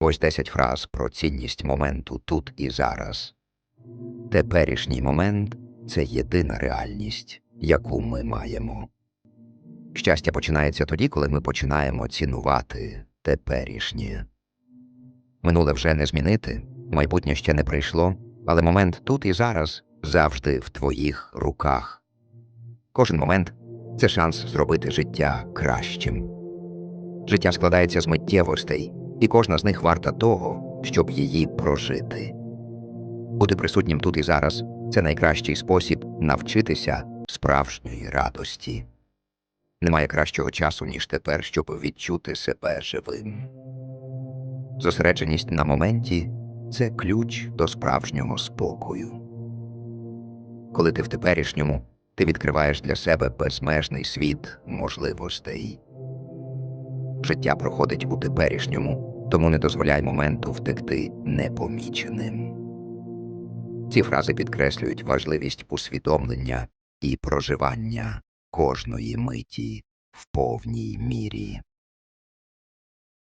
Ось 10 фраз про цінність моменту тут і зараз. Теперішній момент це єдина реальність, яку ми маємо. Щастя починається тоді, коли ми починаємо цінувати теперішнє. Минуле вже не змінити, майбутнє ще не прийшло, але момент тут і зараз завжди в твоїх руках. Кожен момент це шанс зробити життя кращим. Життя складається з миттєвостей, і кожна з них варта того, щоб її прожити. Бути присутнім тут і зараз це найкращий спосіб навчитися справжньої радості. Немає кращого часу, ніж тепер, щоб відчути себе живим. Зосередженість на моменті це ключ до справжнього спокою. Коли ти в теперішньому, ти відкриваєш для себе безмежний світ можливостей. Життя проходить у теперішньому, тому не дозволяй моменту втекти непоміченим. Ці фрази підкреслюють важливість усвідомлення і проживання кожної миті в повній мірі.